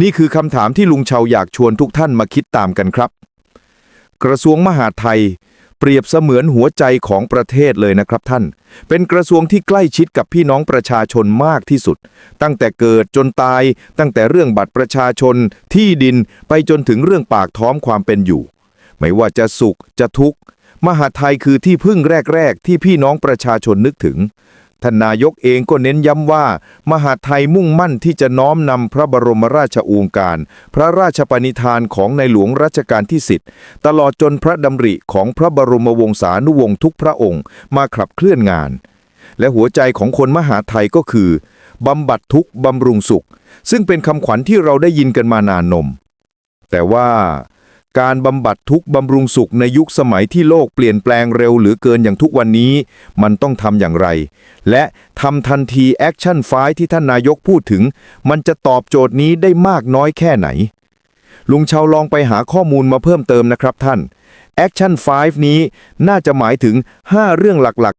นี่คือคำถามที่ลุงเชาอยากชวนทุกท่านมาคิดตามกันครับ กระทรวงมหาดไทย เปรียบเสมือนหัวใจของประเทศเลยนะครับท่าน เป็นกระทรวงที่ใกล้ชิดกับพี่น้องประชาชนมากที่สุด ตั้งแต่เกิดจนตาย ตั้งแต่เรื่องบัตรประชาชน ที่ดินไปจนถึงเรื่องปากท้องความเป็นอยู่ ไม่ว่าจะสุขจะทุกข์มหาดไทยคือที่พึ่งแรก ๆ ที่พี่น้องประชาชนนึกถึง ท่านนายกเองก็เน้นย้ำว่า มหาไทยมุ่งมั่นที่จะน้อมนำพระบรมราชโองการ พระราชปณิธานของในหลวงรัชกาลที่10ตลอดจนพระดำริของพระบรมวงศานุวงศ์ทุกพระองค์มาขับเคลื่อนงาน และหัวใจของคนมหาไทยก็คือบำบัดทุกบำรุงสุข ซึ่งเป็นคำขวัญที่เราได้ยินกันมานานนม แต่ว่า การบำบัดทุกบำรุงสุขในยุคสมัยที่โลกเปลี่ยนแปลงเร็วเหลือเกินอย่างทุกวันนี้ มันต้องทำอย่างไร และทำทันทีแอคชั่นไฟที่ท่านนายกพูดถึง มันจะตอบโจทย์นี้ได้มากน้อยแค่ไหน ลุงชาวลองไปหาข้อมูลมาเพิ่มเติมนะครับท่าน Action 5 นี้น่าจะหมายถึง 5 เรื่องหลัก